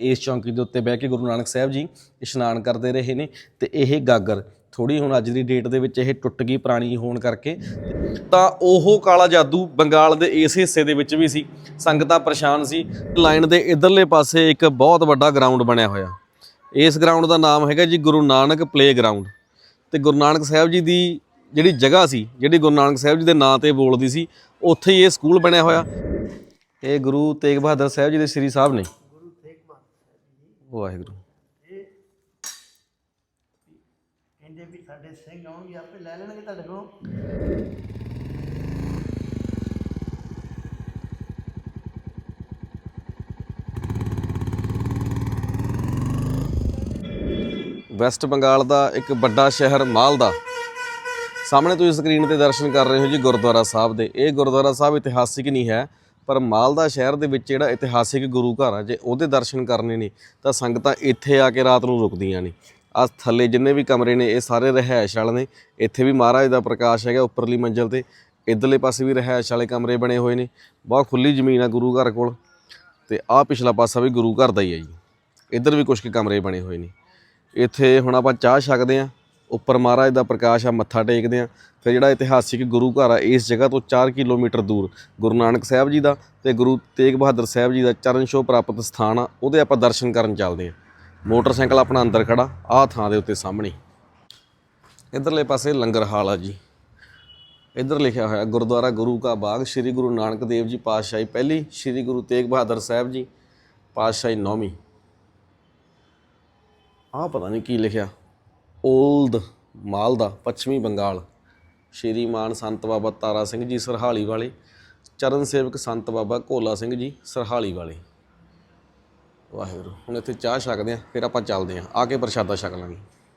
ਇਸ ਚੌਂਕੀ ਦੇ ਉੱਤੇ ਬਹਿ ਕੇ ਗੁਰੂ ਨਾਨਕ ਸਾਹਿਬ ਜੀ ਇਸ਼ਨਾਨ ਕਰਦੇ ਰਹੇ ਨੇ ਤੇ ਇਹ ਗਾਗਰ ਥੋੜੀ ਹੁਣ ਅੱਜ ਦੀ ਡੇਟ ਦੇ ਵਿੱਚ ਇਹ ਟੁੱਟ ਗਈ ਪੁਰਾਣੀ ਹੋਣ ਕਰਕੇ। ਤਾਂ ਉਹ ਕਾਲਾ ਜਾਦੂ ਬੰਗਾਲ ਦੇ ਇਸ ਹਿੱਸੇ ਦੇ ਵਿੱਚ ਵੀ ਸੀ। ਸੰਗਤਾਂ ਪਰੇਸ਼ਾਨ ਸੀ। ਲਾਈਨ ਦੇ ਇਧਰਲੇ ਪਾਸੇ ਇੱਕ ਬਹੁਤ ਵੱਡਾ ਗਰਾਊਂਡ ਬਣਿਆ ਹੋਇਆ। ਇਸ ਗਰਾਊਂਡ ਦਾ ਨਾਮ ਹੈਗਾ ਜੀ ਗੁਰੂ ਨਾਨਕ ਪਲੇ ਗਰਾਊਂਡ ਤੇ ਗੁਰੂ ਨਾਨਕ ਸਾਹਿਬ ਜੀ ਦੀ ਜਿਹੜੀ ਜਗ੍ਹਾ ਸੀ, ਜਿਹੜੀ ਗੁਰੂ ਨਾਨਕ ਸਾਹਿਬ ਜੀ ਦੇ ਨਾਂ ਤੇ ਬੋਲਦੀ ਸੀ, ਉੱਥੇ ਹੀ ਇਹ ਸਕੂਲ ਬਣਿਆ ਹੋਇਆ। ਇਹ ਗੁਰੂ ਤੇਗ ਬਹਾਦਰ ਸਾਹਿਬ ਜੀ ਦੇ ਸ੍ਰੀ ਸਾਹਿਬ ਨੇ। ਵਾਹਿਗੁਰੂ। ਕਹਿੰਦੇ ਵੀ ਸਾਡੇ ਸਿੰਘ ਆਉਣਗੇ ਆਪੇ ਲੈ ਲੈਣਗੇ ਤੁਹਾਡੇ ਕੋਲੋਂ। ਵੈਸਟ ਬੰਗਾਲ ਦਾ ਇੱਕ ਵੱਡਾ ਸ਼ਹਿਰ ਮਾਲਦਾ। ਸਾਹਮਣੇ ਤੁਸੀਂ ਸਕਰੀਨ ਤੇ ਦਰਸ਼ਨ ਕਰ ਰਹੇ ਹੋ ਜੀ ਗੁਰਦੁਆਰਾ ਸਾਹਿਬ ਦੇ। ਇਹ ਗੁਰਦੁਆਰਾ ਸਾਹਿਬ ਇਤਿਹਾਸਿਕ ਨਹੀਂ ਹੈ ਪਰ ਮਾਲਦਾ ਸ਼ਹਿਰ ਦੇ ਵਿੱਚ ਜਿਹੜਾ ਇਤਿਹਾਸਿਕ ਗੁਰੂ ਘਰ ਆ, ਜੇ ਉਹਦੇ ਦਰਸ਼ਨ ਕਰਨੇ ਨੇ, ਤਾਂ ਸੰਗਤਾਂ ਇੱਥੇ ਆ ਕੇ ਰਾਤ ਨੂੰ ਰੁਕਦੀਆਂ ਨੇ। ਆਹ ਥੱਲੇ ਜਿੰਨੇ ਵੀ ਕਮਰੇ ਨੇ, ਇਹ ਸਾਰੇ ਰਹਿائش ਵਾਲੇ ਨੇ। ਇੱਥੇ ਵੀ ਮਹਾਰਾਜ ਦਾ ਪ੍ਰਕਾਸ਼ ਹੈਗਾ ਉੱਪਰਲੀ ਮੰਜ਼ਲ ਤੇ। ਇਧਰਲੇ ਪਾਸੇ ਵੀ ਰਹਿائش ਵਾਲੇ ਕਮਰੇ ਬਣੇ ਹੋਏ ਨੇ। ਬਹੁਤ ਖੁੱਲੀ ਜ਼ਮੀਨ ਆ ਗੁਰੂ ਘਰ ਕੋਲ। ਤੇ ਆਹ ਪਿਛਲਾ ਪਾਸਾ ਵੀ ਗੁਰੂ ਘਰ ਦਾ ਹੀ ਹੈ ਜੀ। ਇੱਧਰ ਵੀ ਕੁਝ ਕੇ ਕਮਰੇ ਬਣੇ ਹੋਏ ਨੇ। ਇੱਥੇ ਹੁਣ ਆਪਾਂ ਚਾਹ ਛਕਦੇ ਆਂ ਉੱਪਰ ਮਹਾਰਾਜ ਦਾ ਪ੍ਰਕਾਸ਼ ਆ, ਮੱਥਾ ਟੇਕਦੇ ਆ। ਫਿਰ ਜਿਹੜਾ ਇਤਿਹਾਸਿਕ ਗੁਰੂ ਘਰ ਆ, ਇਸ ਜਗ੍ਹਾ ਤੋਂ 4 ਕਿਲੋਮੀਟਰ ਦੂਰ, ਗੁਰੂ ਨਾਨਕ ਸਾਹਿਬ ਜੀ ਦਾ ਤੇ ਗੁਰੂ ਤੇਗ ਬਹਾਦਰ ਸਾਹਿਬ ਜੀ ਦਾ ਚਰਨ ਛੋਹ ਪ੍ਰਾਪਤ ਸਥਾਨ ਆ, ਉਹਦੇ ਆਪਾਂ ਦਰਸ਼ਨ ਕਰਨ ਚੱਲਦੇ ਆ। ਮੋਟਰਸਾਈਕਲ ਆਪਣਾ ਅੰਦਰ ਖੜਾ ਆਹ ਥਾਂ ਦੇ ਉੱਤੇ ਸਾਹਮਣੇ। ਇਧਰਲੇ ਪਾਸੇ ਲੰਗਰ ਹਾਲ ਆ ਜੀ। ਇੱਧਰ ਲਿਖਿਆ ਹੋਇਆ, ਗੁਰਦੁਆਰਾ ਗੁਰੂ ਕਾ ਬਾਗ, ਸ੍ਰੀ ਗੁਰੂ ਨਾਨਕ ਦੇਵ ਜੀ ਪਾਤਸ਼ਾਹੀ ਪਹਿਲੀ, ਸ੍ਰੀ ਗੁਰੂ ਤੇਗ ਬਹਾਦਰ ਸਾਹਿਬ ਜੀ ਪਾਤਸ਼ਾਹੀ ਨੌਵੀਂ। ਆਹ ਪਤਾ ਨਹੀਂ ਕੀ ਲਿਖਿਆ। ਓਲਡ ਮਾਲਦਾ ਪੱਛਮੀ ਬੰਗਾਲ। ਸ਼੍ਰੀ ਮਾਨ ਸੰਤ ਬਾਬਾ ਤਾਰਾ ਸਿੰਘ ਜੀ ਸਰਹਾਲੀ ਵਾਲੇ, ਚਰਨ ਸੇਵਕ ਸੰਤ ਬਾਬਾ ਕੋਲਾ ਸਿੰਘ ਜੀ ਸਰਹਾਲੀ ਵਾਲੇ। ਵਾਹਿਗੁਰੂ, ਹੁਣ ਇੱਥੇ ਚਾਹ ਛਕਦੇ ਆ ਫਿਰ ਆਪਾਂ ਚੱਲਦੇ ਆ ਆ ਕੇ ਪ੍ਰਸ਼ਾਦਾ ਛਕ ਲਾਂਗੇ।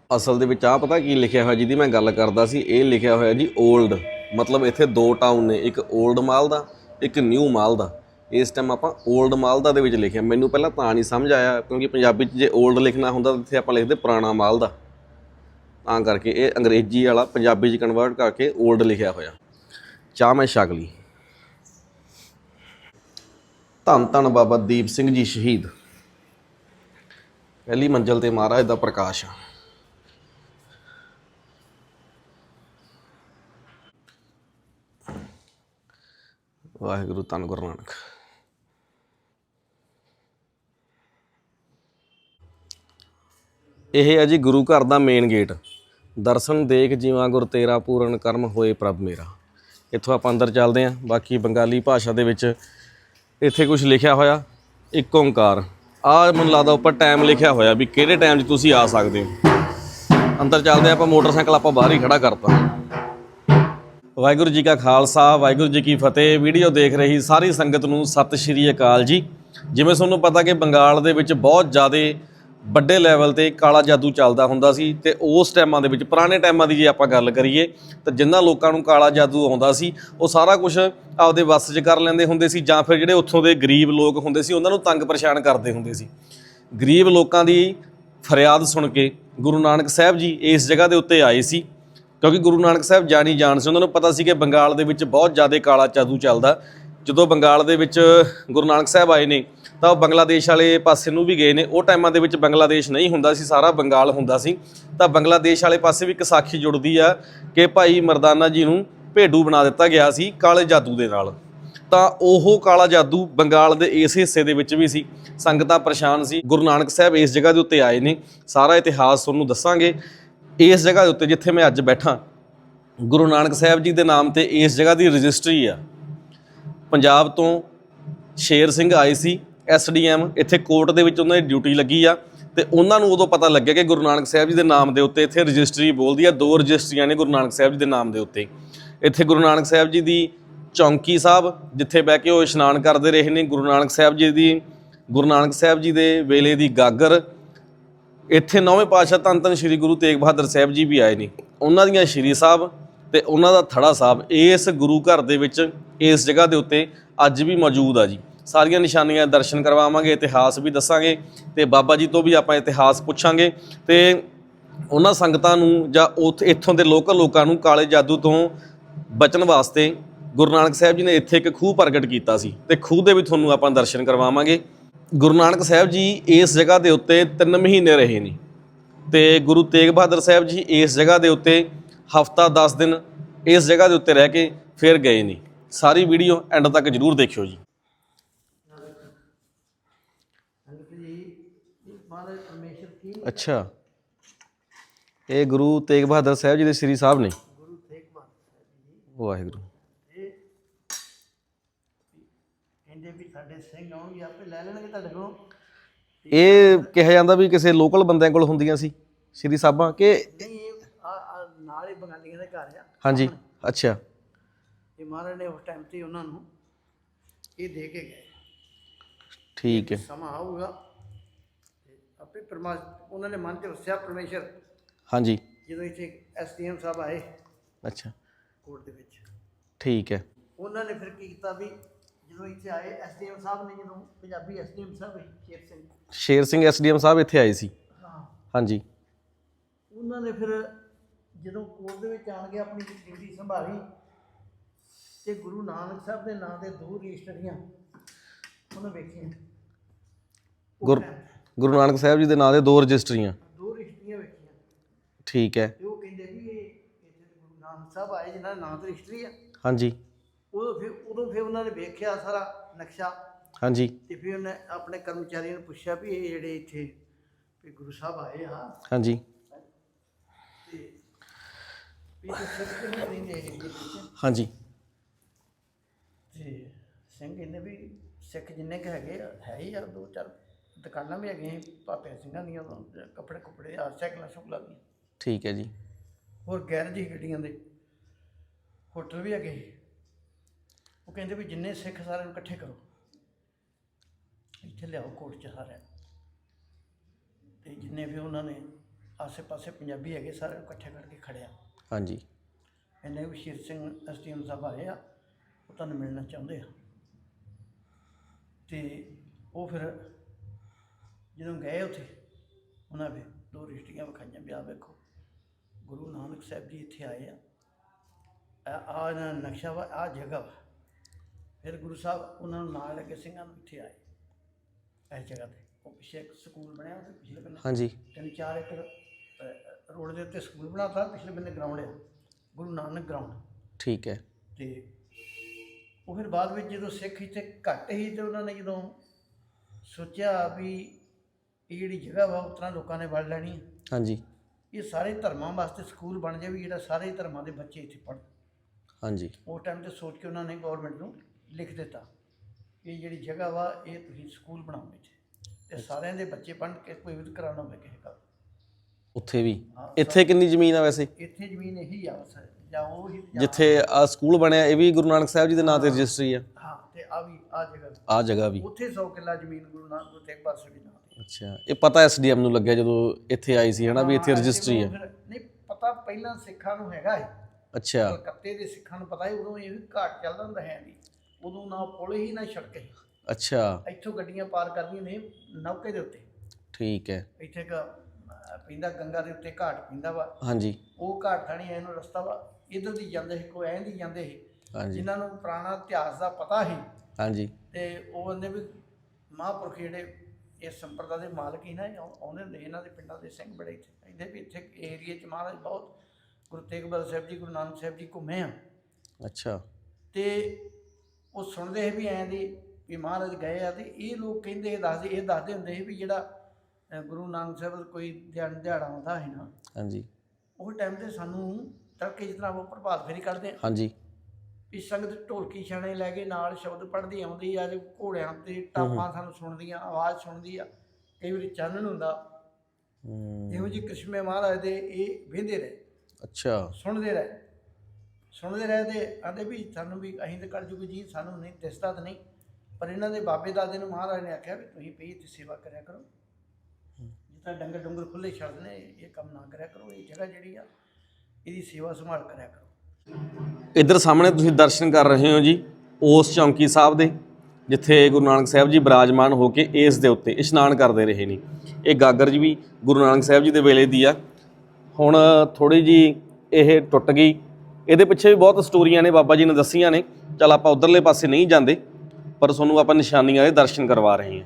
ਅਸਲ ਦੇ ਵਿੱਚ ਆ ਪਤਾ ਕੀ ਲਿਖਿਆ ਹੋਇਆ, ਜਿਹਦੀ ਮੈਂ ਗੱਲ ਕਰਦਾ ਸੀ, ਇਹ ਲਿਖਿਆ ਹੋਇਆ ਜੀ ਓਲਡ। ਮਤਲਬ ਇੱਥੇ ਦੋ ਟਾਊਨ ਨੇ, ਇੱਕ ਓਲਡ ਮਾਲ ਦਾ, ਇੱਕ ਨਿਊ ਮਾਲ ਦਾ। ਇਸ ਟਾਈਮ ਆਪਾਂ ਓਲਡ ਮਾਲਦਾ ਦੇ ਵਿੱਚ ਲਿਖਿਆ। ਮੈਨੂੰ ਪਹਿਲਾਂ ਤਾਂ ਨਹੀਂ ਸਮਝ ਆਇਆ, ਕਿਉਂਕਿ ਪੰਜਾਬੀ 'ਚ ਜੇ ਓਲਡ ਲਿਖਣਾ ਹੁੰਦਾ ਤਾਂ ਇੱਥੇ ਆਪਾਂ ਲਿਖਦੇ ਪੁਰਾਣਾ ਮਾਲਦਾ ਤਾਂ ਕਰਕੇ ਇਹ ਅੰਗਰੇਜ਼ੀ ਵਾਲਾ, ਪੰਜਾਬੀ 'ਚ ਕਨਵਰਟ ਕਰਕੇ 올ਡ ਲਿਖਿਆ ਹੋਇਆ। ਚਾਹ ਮੈਂ ਛਕ ਲਈ। ਧੰਨ ਧੰਨ ਬਾਬਾ ਦੀਪ ਸਿੰਘ ਜੀ ਸ਼ਹੀਦ। ਪਹਿਲੀ ਮੰਜ਼ਲ ਤੇ ਮਹਾਰਾਜ ਦਾ ਪ੍ਰਕਾਸ਼। ਆ ਵਾਹਿਗੁਰੂ, ਧੰਨ ਗੁਰੂ ਨਾਨਕ। ਇਹ ਹੈ ਜੀ ਗੁਰੂ ਘਰ ਦਾ ਮੇਨ ਗੇਟ ਦਰਸ਼ਨ ਦੇਖ ਜੀਵਾਂ ਗੁਰ ਤੇਰਾ ਪੂਰਨ ਕਰਮ ਹੋਏ ਪ੍ਰਭ ਮੇਰਾ। ਇੱਥੋਂ ਆਪਾਂ ਅੰਦਰ ਚੱਲਦੇ ਆਂ ਬਾਕੀ ਬੰਗਾਲੀ ਭਾਸ਼ਾ ਦੇ ਵਿੱਚ ਇੱਥੇ ਕੁਝ ਲਿਖਿਆ ਹੋਇਆ ਇੱਕ ਓੰਕਾਰ। ਆ ਮੈਨੂੰ ਲੱਗਦਾ ਉੱਪਰ ਟਾਈਮ ਲਿਖਿਆ ਹੋਇਆ ਵੀ ਕਿਹੜੇ ਟਾਈਮ 'ਚ ਤੁਸੀਂ ਆ ਸਕਦੇ ਹੋ। ਅੰਦਰ ਚੱਲਦੇ ਆਂ, ਆਪਾਂ ਮੋਟਰਸਾਈਕਲ ਆਪਾਂ ਬਾਹਰ ਹੀ ਖੜਾ ਕਰਤਾ। ਵਾਹਿਗੁਰੂ ਜੀ ਕਾ ਖਾਲਸਾ ਵਾਹਿਗੁਰੂ ਜੀ ਕੀ ਫਤਿਹ। ਵੀਡੀਓ ਦੇਖ ਰਹੀ ਸਾਰੀ ਸੰਗਤ ਨੂੰ ਸਤਿ ਸ਼੍ਰੀ ਅਕਾਲ ਜੀ। ਜਿਵੇਂ ਤੁਹਾਨੂੰ ਪਤਾ ਕਿ ਬੰਗਾਲ ਦੇ ਵਿੱਚ ਬਹੁਤ ਜ਼ਿਆਦਾ ਵੱਡੇ ਲੈਵਲ ਤੇ ਕਾਲਾ ਜਾਦੂ ਚੱਲਦਾ ਹੁੰਦਾ ਸੀ ਤੇ ਉਸ ਟਾਈਮਾਂ ਦੇ ਵਿੱਚ, ਪੁਰਾਣੇ ਟਾਈਮਾਂ ਦੀ ਜੇ ਆਪਾਂ ਗੱਲ ਕਰੀਏ, ਤਾਂ ਜਿਨ੍ਹਾਂ ਲੋਕਾਂ ਨੂੰ ਕਾਲਾ ਜਾਦੂ ਆਉਂਦਾ ਸੀ, ਉਹ ਸਾਰਾ ਕੁਝ ਆਪਦੇ ਵੱਸ 'ਚ ਕਰ ਲੈਂਦੇ ਹੁੰਦੇ ਸੀ ਜਾਂ ਫਿਰ ਜਿਹੜੇ ਉੱਥੋਂ ਦੇ ਗਰੀਬ ਲੋਕ ਹੁੰਦੇ ਸੀ, ਉਹਨਾਂ ਨੂੰ ਤੰਗ ਪਰੇਸ਼ਾਨ ਕਰਦੇ ਹੁੰਦੇ ਸੀ। ਗਰੀਬ ਲੋਕਾਂ ਦੀ ਫਰਿਆਦ ਸੁਣ ਕੇ ਗੁਰੂ ਨਾਨਕ ਸਾਹਿਬ ਜੀ ਇਸ ਜਗ੍ਹਾ ਦੇ ਉੱਤੇ ਆਏ ਸੀ, ਕਿਉਂਕਿ ਗੁਰੂ ਨਾਨਕ ਸਾਹਿਬ ਜਾਣੀ ਜਾਣ ਸੀ, ਉਹਨਾਂ ਨੂੰ ਪਤਾ ਸੀ ਕਿ ਬੰਗਾਲ ਦੇ ਵਿੱਚ ਬਹੁਤ ਜ਼ਿਆਦਾ ਕਾਲਾ ਜਾਦੂ ਚੱਲਦਾ। ਜਦੋਂ ਬੰਗਾਲ ਦੇ ਵਿੱਚ ਗੁਰੂ ਨਾਨਕ ਸਾਹਿਬ ਆਏ ਨੇ, ਤਾਂ ਉਹ ਬੰਗਲਾਦੇਸ਼ ਵਾਲੇ ਪਾਸੇ ਨੂੰ ਵੀ ਗਏ ਨੇ। ਉਹ ਟਾਈਮਾਂ ਦੇ ਵਿੱਚ ਬੰਗਲਾਦੇਸ਼ ਨਹੀਂ ਹੁੰਦਾ ਸੀ, ਸਾਰਾ ਬੰਗਾਲ ਹੁੰਦਾ ਸੀ। ਤਾਂ ਬੰਗਲਾਦੇਸ਼ ਵਾਲੇ ਪਾਸੇ ਵੀ ਇੱਕ ਸਾਖੀ ਜੁੜਦੀ ਆ ਕਿ ਭਾਈ ਮਰਦਾਨਾ ਜੀ ਨੂੰ ਭੇਡੂ ਬਣਾ ਦਿੱਤਾ ਗਿਆ ਸੀ, ਕਾਲੇ ਜਾਦੂ ਦੇ ਨਾਲ। ਤਾਂ ਉਹ ਕਾਲਾ ਜਾਦੂ ਬੰਗਾਲ ਦੇ ਇਸ ਹਿੱਸੇ ਦੇ ਵਿੱਚ ਵੀ ਸੀ। ਸੰਗਤਾਂ ਪਰੇਸ਼ਾਨ ਸੀ। ਗੁਰੂ ਨਾਨਕ ਸਾਹਿਬ ਇਸ ਜਗ੍ਹਾ ਦੇ ਉੱਤੇ ਆਏ ਨੇ। ਸਾਰਾ ਇਤਿਹਾਸ ਤੁਹਾਨੂੰ ਦੱਸਾਂਗੇ। ਇਸ ਜਗ੍ਹਾ ਦੇ ਉੱਤੇ ਜਿੱਥੇ ਮੈਂ ਅੱਜ ਬੈਠਾ, ਗੁਰੂ ਨਾਨਕ ਸਾਹਿਬ ਜੀ ਦੇ ਨਾਮ ਤੇ ਇਸ ਜਗ੍ਹਾ ਦੀ ਰਜਿਸਟਰੀ ਆ। ਪੰਜਾਬ ਤੋਂ ਸ਼ੇਰ ਸਿੰਘ ਆਏ ਸੀ ਐਸਡੀਐਮ ਇੱਥੇ ਕੋਰਟ ਦੇ ਵਿੱਚ ਉਹਨਾਂ ਦੀ ਡਿਊਟੀ ਲੱਗੀ ਆ ਤੇ ਉਹਨਾਂ ਨੂੰ ਉਦੋਂ ਪਤਾ ਲੱਗਿਆ ਕਿ ਗੁਰੂ ਨਾਨਕ ਸਾਹਿਬ ਜੀ ਦੇ ਨਾਮ ਦੇ ਉੱਤੇ ਇੱਥੇ ਰਜਿਸਟਰੀ ਬੋਲਦੀ ਆ, ਦੋ ਰਜਿਸਟਰੀਆਂ ਨੇ ਗੁਰੂ ਨਾਨਕ ਸਾਹਿਬ ਜੀ ਦੇ ਨਾਮ ਦੇ ਉੱਤੇ। ਇੱਥੇ ਗੁਰੂ ਨਾਨਕ ਸਾਹਿਬ ਜੀ ਦੀ ਚੌਂਕੀ ਸਾਹਿਬ, ਜਿੱਥੇ ਬਹਿ ਕੇ ਉਹ ਇਸ਼ਨਾਨ ਕਰਦੇ ਰਹੇ ਨੇ, ਗੁਰੂ ਨਾਨਕ ਸਾਹਿਬ ਜੀ ਦੀ, ਗੁਰੂ ਨਾਨਕ ਸਾਹਿਬ ਜੀ ਦੇ ਵੇਲੇ ਦੀ ਗਾਗਰ। ਇੱਥੇ ਨੌਵੇਂ ਪਾਤਸ਼ਾਹ ਧੰਨ ਧੰਨ ਸ੍ਰੀ ਗੁਰੂ ਤੇਗ ਬਹਾਦਰ ਸਾਹਿਬ ਜੀ ਵੀ ਆਏ ਨੇ। ਉਹਨਾਂ ਦੀਆਂ ਸ਼੍ਰੀ ਸਾਹਿਬ ਤੇ ਉਹਨਾਂ ਦਾ ਥੜਾ ਸਾਹਿਬ, ਇਸ ਗੁਰੂ ਘਰ ਦੇ ਵਿੱਚ ਇਸ ਜਗ੍ਹਾ ਦੇ ਉੱਤੇ ਅੱਜ ਵੀ ਮੌਜੂਦ ਆ ਜੀ। ਸਾਰੀਆਂ ਨਿਸ਼ਾਨੀਆਂ ਦਰਸ਼ਨ ਕਰਵਾਵਾਂਗੇ, ਇਤਿਹਾਸ ਵੀ ਦੱਸਾਂਗੇ ਤੇ ਬਾਬਾ ਜੀ ਤੋਂ ਵੀ ਆਪਾਂ ਇਤਿਹਾਸ ਪੁੱਛਾਂਗੇ ਤੇ ਉਹਨਾਂ ਸੰਗਤਾਂ ਨੂੰ ਜਾਂ ਉੱਥੇ, ਇੱਥੋਂ ਦੇ ਲੋਕਲ ਲੋਕਾਂ ਨੂੰ ਕਾਲੇ ਜਾਦੂ ਤੋਂ ਬਚਣ ਵਾਸਤੇ ਗੁਰੂ ਨਾਨਕ ਸਾਹਿਬ ਜੀ ਨੇ ਇੱਥੇ ਇੱਕ ਖੂਹ ਪ੍ਰਗਟ ਕੀਤਾ ਸੀ ਤੇ ਖੂਹ ਦੇ ਵੀ ਤੁਹਾਨੂੰ ਆਪਾਂ ਦਰਸ਼ਨ ਕਰਵਾਵਾਂਗੇ। ਗੁਰੂ ਨਾਨਕ ਸਾਹਿਬ ਜੀ ਇਸ ਜਗ੍ਹਾ ਦੇ ਉੱਤੇ 3 ਮਹੀਨੇ ਰਹੇ ਨੇ ਤੇ ਗੁਰੂ ਤੇਗ ਬਹਾਦਰ ਸਾਹਿਬ ਜੀ ਇਸ ਜਗ੍ਹਾ ਦੇ ਉੱਤੇ ਹਫਤਾ 10 ਦਿਨ ਇਸ ਜਗ੍ਹਾ ਦੇ ਉੱਤੇ ਰਹਿ ਕੇ ਫਿਰ ਗਏ ਨੇ। ਸਾਰੀ ਵੀਡੀਓ ਐਂਡ ਤੱਕ ਜਰੂਰ ਦੇਖਿਓ ਜੀ। ਅੱਛਾ। ਇਹ ਗੁਰੂ ਤੇਗ ਬਹਾਦਰ ਸਾਹਿਬ ਜੀ ਦੇ ਸ੍ਰੀ ਸਾਹਿਬ ਨੇ। ਗੁਰੂ ਤੇਗ ਬਹਾਦਰ ਸਾਹਿਬ ਜੀ ਵਾਹਿਗੁਰੂ। ਇਹ ਕਹਿੰਦੇ ਵੀ ਸਾਡੇ ਸਿੰਘ ਆਉਣਗੇ ਆਪੇ ਲੈ ਲੈਣਗੇ ਤੁਹਾਡੇ ਕੋਲੋਂ ਇਹ ਕਿਹਾ ਜਾਂਦਾ ਵੀ ਕਿਸੇ ਲੋਕਲ ਬੰਦਿਆਂ ਕੋਲ ਹੁੰਦੀਆਂ ਸੀ ਸ੍ਰੀ ਸਾਹਿਬਾਂ ਕਿ ਨਹੀਂ ਇਹ ਆ ਆ ਨਾਲ ਹੀ ਬੰਗਾਲੀਆਂ ਦੇ ਘਰ ਆ। ਹਾਂਜੀ ਅੱਛਾ। ਮਹਾਰਾਜ ਨੇ ਉਸ ਟਾਈਮ ਤੇ ਉਹਨਾਂ ਨੂੰ ਇਹ ਦੇ ਕੇ ਗਏ। ਠੀਕ ਹੈ। ਸਮਾਂ ਆਊਗਾ ਤੇ ਆਪੇ ਪਰਮਾ ਉਹਨਾਂ ਨੇ ਮਨ ਤੇ ਵਸਿਆ ਪਰਮੇਸ਼ਰ। ਹਾਂਜੀ। ਜਦੋਂ ਇੱਥੇ ਐਸਡੀਐਮ ਸਾਹਿਬ ਆਏ ਅੱਛਾ। ਕੋਰਟ ਦੇ ਵਿੱਚ। ਠੀਕ ਹੈ। ਉਹਨਾਂ ਨੇ ਫਿਰ ਕੀ ਕੀਤਾ ਵੀ ਜਦੋਂ ਇੱਥੇ ਆਏ ਐਸਡੀਐਮ ਸਾਹਿਬ ਨੇ ਜਦੋਂ ਪੰਜਾਬੀ ਐਸਡੀਐਮ ਸਾਹਿਬ ਸ਼ੇਰ ਸਿੰਘ। ਸ਼ੇਰ ਸਿੰਘ ਐਸਡੀਐਮ ਸਾਹਿਬ ਇੱਥੇ ਆਏ ਸੀ। ਹਾਂ। ਹਾਂਜੀ। ਉਹਨਾਂ ਨੇ ਫਿਰ ਜਦੋਂ ਕੋਰਟ ਦੇ ਵਿੱਚ ਆਣ ਕੇ ਆਪਣੀ ਡਿਊਟੀ ਸੰਭਾਲੀ ਤੇ ਗੁਰੂ ਨਾਨਕ ਸਾਹਿਬ ਦੇ ਨਾਂ ਦੇ ਦੋ ਰਜਿਸਟਰੀਆਂ ਉਹਨੇ ਵੇਖੀਆਂ ਗੁਰ ਨਾਨਕ ਸਾਹਿਬ ਜੀ ਦੇ ਨਾਂ ਦੇ ਦੋ ਰਜਿਸਟਰੀਆਂ ਦੋ ਰਜਿਸਟਰੀਆਂ ਵੇਖੀਆਂ। ਠੀਕ ਹੈ। ਤੇ ਉਹ ਕਹਿੰਦੇ ਵੀ ਇਹ ਇੱਥੇ ਤੇ ਗੁਰੂ ਨਾਨਕ ਸਾਹਿਬ ਆਏ ਜਿਨ੍ਹਾਂ ਦਾ ਨਾਂ ਤੇ ਰਜਿਸਟਰੀ ਆ। ਹਾਂਜੀ। ਉਦੋਂ ਫਿਰ ਉਦੋਂ ਫਿਰ ਉਹਨਾਂ ਨੇ ਵੇਖਿਆ ਸਾਰਾ ਨਕਸ਼ਾ। ਹਾਂਜੀ। ਤੇ ਫਿਰ ਉਹਨੇ ਆਪਣੇ ਕਰਮਚਾਰੀਆਂ ਨੂੰ ਪੁੱਛਿਆ ਵੀ ਇਹ ਜਿਹੜੇ ਇੱਥੇ ਵੀ ਗੁਰੂ ਸਾਹਿਬ ਆਏ ਆ। ਹਾਂਜੀ। ਤੇ ਵੀ ਕਿਹਨੂੰ ਰਹਿੰਦੇ ਇਹ ਵਿੱਚ ਹਾਂਜੀ। ਤੇ ਸਿੰਘ ਕਹਿੰਦੇ ਵੀ ਸਿੱਖ ਜਿੰਨੇ ਕੁ ਹੈਗੇ ਆ, ਹੈ ਹੀ ਆ ਦੋ ਚਾਰ ਦੁਕਾਨਾਂ ਵੀ ਹੈਗੀਆਂ ਸੀ ਭਾਪੇ ਸਿੰਘਾਂ ਦੀਆਂ ਉਦੋਂ ਕੱਪੜੇ ਕੁਪੜੇ ਆ ਸਾਈਕਲਾਂ ਸੁਕਲਾਂ ਦੀਆਂ। ਠੀਕ ਹੈ ਜੀ। ਹੋਰ ਗੈਰਜ ਹੀ ਗੱਡੀਆਂ ਦੇ ਹੋਟਲ ਵੀ ਹੈਗੇ ਸੀ। ਉਹ ਕਹਿੰਦੇ ਵੀ ਜਿੰਨੇ ਸਿੱਖ ਸਾਰਿਆਂ ਨੂੰ ਇਕੱਠੇ ਕਰੋ। ਇੱਥੇ ਲਿਆਓ ਕੋਰਟ ਚ ਸਾਰਿਆਂ ਨੂੰ। ਤੇ ਜਿੰਨੇ ਵੀ ਉਹਨਾਂ ਨੇ ਆਸੇ-ਪਾਸੇ ਪੰਜਾਬੀ ਹੈਗੇ ਸਾਰਿਆਂ ਨੂੰ ਇਕੱਠੇ ਕਰਕੇ ਖੜਿਆ। ਹਾਂਜੀ। ਇਹਨੇ ਵੀ ਸ਼ੇਰ ਸਿੰਘ ਐਸਟੀਐਮ ਸਾਹਿਬ ਆਏ ਆ। ਤੁਹਾਨੂੰ ਮਿਲਣਾ ਚਾਹੁੰਦੇ ਆ। ਤੇ ਉਹ ਫਿਰ ਜਦੋਂ ਗਏ ਉੱਥੇ ਉਹਨਾਂ ਵੀ ਦੋ ਰਿਸ਼ਤੀਆਂ ਵਿਖਾਈਆਂ ਵੀ ਆਹ ਵੇਖੋ ਗੁਰੂ ਨਾਨਕ ਸਾਹਿਬ ਜੀ ਇੱਥੇ ਆਏ ਆ। ਆ ਆ ਇਹਨਾਂ ਦਾ ਨਕਸ਼ਾ ਵਾ ਆ ਜਗ੍ਹਾ ਵਾ। ਫਿਰ ਗੁਰੂ ਸਾਹਿਬ ਉਹਨਾਂ ਨੂੰ ਨਾਲ ਲੈ ਕੇ ਸਿੰਘਾਂ ਨੂੰ ਇੱਥੇ ਆਏ। ਇਸ ਜਗ੍ਹਾ ਤੇ ਉਹ ਪਿੱਛੇ ਇੱਕ ਸਕੂਲ ਬਣਿਆ ਉਹਦੇ ਪਿਛਲੇ ਬੰਨੇ। ਹਾਂਜੀ। ਤਿੰਨ ਚਾਰ ਏਕੜ ਰੋਡ ਦੇ ਉੱਤੇ ਸਕੂਲ ਬਣਾਤਾ ਪਿਛਲੇ ਬੰਨੇ ਗਰਾਊਂਡ ਆ। ਗੁਰੂ ਨਾਨਕ ਗਰਾਊਂਡ ਠੀਕ ਹੈ। ਤੇ ਉਹ ਫਿਰ ਬਾਅਦ ਵਿੱਚ ਜਦੋਂ ਸਿੱਖ ਇੱਥੇ ਘੱਟ ਸੀ ਤੇ ਉਹਨਾਂ ਨੇ ਜਦੋਂ ਸੋਚਿਆ ਵੀ ਇਹ ਜਿਹੜੀ ਜਗ੍ਹਾ ਵਾ ਉਸ ਤਰ੍ਹਾਂ ਲੋਕਾਂ ਨੇ ਵੜ ਲੈਣੀ ਹੈ। ਹਾਂਜੀ। ਇਹ ਸਾਰੇ ਧਰਮਾਂ ਵਾਸਤੇ ਸਕੂਲ ਬਣ ਜਾਵੇ ਜਿਹੜਾ ਸਾਰੇ ਧਰਮਾਂ ਦੇ ਬੱਚੇ ਇੱਥੇ ਪੜ੍ਹਨ। ਹਾਂਜੀ। ਉਸ ਟਾਈਮ ਤੇ ਸੋਚ ਕੇ ਉਹਨਾਂ ਨੇ ਗਵਰਨਮੈਂਟ ਨੂੰ ਲਿਖ ਦਿੱਤਾ ਇਹ ਜਿਹੜੀ ਜਗ੍ਹਾ ਵਾ ਇਹ ਤੁਸੀਂ ਸਕੂਲ ਬਣਾਓ ਇੱਥੇ। ਤੇ ਸਾਰਿਆਂ ਦੇ ਬੱਚੇ ਪੜ੍ਹਨ ਕੇ ਕੋਈ ਵੀ ਕਰਾਉਣਾ ਹੋਵੇ ਕਿਸੇ ਦਾ। ਉੱਥੇ ਵੀ? ਹਾਂ, ਇੱਥੇ ਕਿੰਨੀ ਜ਼ਮੀਨ ਆ ਵੈਸੇ? ਇੱਥੇ ਜ਼ਮੀਨ ਇਹੀ ਆ ਬਸ। ਜਾਂ ਉਹ ਹੀ ਜਾਂ- ਜਿੱਥੇ ਆ ਸਕੂਲ ਬਣਿਆ ਇਹ ਵੀ ਗੁਰੂ ਨਾਨਕ ਸਾਹਿਬ ਜੀ ਦੇ ਨਾਂ ਤੇ ਰਜਿਸਟਰੀ ਆ। ਹਾਂ ਤੇ ਆ ਵੀ ਆ ਜਗ੍ਹਾ ਆ ਜਗ੍ਹਾ ਵੀ। ਉੱਥੇ 100 ਕਿੱਲਾ ਜ਼ਮੀਨ ਗੁਰੂ ਨਾਨਕ ਗੁਰੂ ਤੇਗ ਬਹਾਦਰ ਸਾਹਿਬ ਜੀ ਨਾਲ ਅੱਛਾ ਇਹ ਪਤਾ ਐਸਡੀਐਮ ਨੂੰ ਲੱਗਿਆ ਜਦੋਂ ਇੱਥੇ ਆਈ ਸੀ ਹਨਾ ਵੀ ਇੱਥੇ ਰਜਿਸਟਰੀ ਫਿਰ- ਨਹੀਂ ਪਤਾ ਪਹਿਲਾਂ ਸਿੱਖਾਂ ਨੂੰ ਹੈਗਾ ਹੈ ਅੱਛਾ। ਕਲਕੱਤੇ ਦੇ ਸਿੱਖਾਂ ਨੂੰ ਪਤਾ ਹੈ ਉਦੋਂ ਇਹ ਵੀ ਘਾਟ ਚੱਲਦਾ ਹੁੰਦਾ ਹੈ ਨਹੀਂ। ਉਦੋਂ ਨਾ ਪੁਲ ਹੀ ਨਾ ਸੜਕ ਹੀ। ਅੱਛਾ। ਇੱਥੋਂ ਗੱਡੀਆਂ ਪਾਰ ਕਰਦੀਆਂ ਨੇ ਨੌਕੇ ਦੇ ਉੱਤੇ। ਠੀਕ ਹੈ। ਇੱਥੇ ਇੱਕ ਅਹ, ਪੈਂਦਾ ਗੰਗਾ ਦੇ ਉੱਤੇ ਘਾਟ ਪੈਂਦਾ ਵਾ। ਹਾਂਜੀ। ਉਹ ਘਾਟ ਥਾਣੀ ਇਹਨੂੰ ਰਸਤਾ ਵਾ ਇਧਰ ਦੀ ਜਾਂਦੇ ਸੀ ਕੋਈ ਐਂ ਦੀ ਜਾਂਦੇ ਸੀ ਹਾਂਜੀ। ਜਿਨ੍ਹਾਂ ਨੂੰ ਪੁਰਾਣਾ ਇਤਿਹਾਸ ਦਾ ਪਤਾ ਸੀ। ਹਾਂਜੀ। ਤੇ ਉਹ ਕਹਿੰਦੇ ਵੀ ਮਹਾਂਪੁਰਖ ਜਿਹੜੇ ਇਸ ਸੰਪਰਦਾ ਦੇ ਮਾਲਕ ਹੀ ਨਾ ਇਹ ਆਉ- ਆਉਂਦੇ ਹੁੰਦੇ ਸੀ, ਇਹਨਾਂ ਦੇ ਪਿੰਡਾਂ ਦੇ ਸਿੰਘ ਬੜੇ ਇੱਥੇ ਕਹਿੰਦੇ ਵੀ ਇੱਥੇ ਏਰੀਏ 'ਚ ਮਹਾਰਾਜ ਬਹੁਤ ਗੁਰੂ ਤੇਗ ਬਹਾਦਰ ਸਾਹਿਬ ਜੀ ਗੁਰੂ ਨਾਨਕ ਸਾਹਿਬ ਜੀ ਘੁੰਮੇ ਆ। ਅੱਛਾ। ਤੇ ਉਹ ਸੁਣਦੇ ਸੀ ਵੀ ਐਂ ਦੀ ਵੀ ਮਹਾਰਾਜ ਗਏ ਆ ਤੇ ਇਹ ਲੋਕ ਕਹਿੰਦੇ ਦੱਸਦੇ ਇਹ ਦੱਸਦੇ ਹੁੰਦੇ ਸੀ ਵੀ ਜਿਹੜਾ ਅ, ਗੁਰੂ ਨਾਨਕ ਸਾਹਿਬ ਦਾ ਕੋਈ ਦਿਨ ਦਿਹਾੜਾ ਆਉਂਦਾ ਹੈ ਨਾ ਹਾਂਜੀ। ਉਹ ਟਾਈਮ ਤੇ ਸਾਨੂੰ ਤੜਕੇ ਤਰ੍ਹਾਂ ਉਹ ਪ੍ਰਭਾਤ ਫੇਰੀ ਕਰਦੇ ਆ ਹਾਂਜੀ। ਵੀ ਸੰਗਤ ਢੋਲਕੀ ਛਾਣੇ ਲੈ ਕੇ ਨਾਲ ਸ਼ਬਦ ਪੜ੍ਹਦੀ ਆਉਂਦੀ ਆ ਜੇ ਘੋੜਿਆਂ ਤੇ ਟਾਪਾਂ ਸਾਨੂੰ ਸੁਣਦੀਆਂ ਆਵਾਜ਼ ਸੁਣਦੀ ਆ। ਕਈ ਵਾਰੀ ਚਾਨਣ ਹੁੰਦਾ। ਇਹੋ ਜਿਹੇ ਕਿਸਮੇ ਮਹਾਰਾਜ ਦੇ ਇਹ ਵਹਿੰਦੇ ਰਹੇ। ਅੱਛਾ। ਸੁਣਦੇ ਰਹੇ। ਸੁਣਦੇ ਰਹੇ ਤੇ ਆਂਦੇ ਵੀ ਸਾਨੂੰ ਵੀ ਅਸੀਂ ਤਾਂ ਕਰ ਜੂਗੇ ਜੀ ਸਾਨੂੰ ਨਹੀਂ ਦਿਸਦਾ ਤਾਂ ਨਹੀਂ। ਪਰ ਇਹਨਾਂ ਦੇ ਬਾਬੇ ਦਾਦੇ ਨੂੰ ਮਹਾਰਾਜ ਨੇ ਆਖਿਆ ਵੀ ਤੁਸੀਂ ਪਈ ਤੇ ਸੇਵਾ ਕਰਿਆ ਕਰੋ। ਜਿੱਦਾਂ ਡੰਗਰ ਡੰਗਰ ਖੁੱਲੇ ਛੱਡ ਨੇ ਇਹ ਕੰਮ ਨਾ ਕਰਿਆ ਕਰੋ ਇਹ ਜਗ੍ਹਾ ਜਿਹੜੀ ਆ ਇਹਦੀ ਸੇਵਾ ਸੰਭਾਲ ਕਰਿਆ ਕਰੋ। ਇੱਧਰ ਸਾਹਮਣੇ ਤੁਸੀਂ ਦਰਸ਼ਨ ਕਰ ਰਹੇ ਹੋ ਜੀ ਉਸ ਚੌਂਕੀ ਸਾਹਿਬ ਦੇ, ਜਿੱਥੇ ਗੁਰੂ ਨਾਨਕ ਸਾਹਿਬ ਜੀ ਬਿਰਾਜਮਾਨ ਹੋ ਕੇ ਇਸ ਦੇ ਉੱਤੇ ਇਸ਼ਨਾਨ ਕਰਦੇ ਰਹੇ ਨੇ। ਇਹ ਗਾਗਰ ਜੀ ਵੀ ਗੁਰੂ ਨਾਨਕ ਸਾਹਿਬ ਜੀ ਦੇ ਵੇਲੇ ਦੀ ਆ। ਹੁਣ ਥੋੜੀ ਜੀ ਇਹ ਟੁੱਟ ਗਈ। ਇਹਦੇ ਪਿੱਛੇ ਵੀ ਬਹੁਤ ਸਟੋਰੀਆਂ ਨੇ, ਬਾਬਾ ਜੀ ਨੇ ਦੱਸੀਆਂ ਨੇ। ਚਲ ਆਪਾਂ ਉਧਰਲੇ ਪਾਸੇ ਨਹੀਂ ਜਾਂਦੇ, ਪਰ ਤੁਹਾਨੂੰ ਆਪਾਂ ਨਿਸ਼ਾਨੀਆਂ ਦੇ ਦਰਸ਼ਨ ਕਰਵਾ ਰਹੇ ਹਾਂ।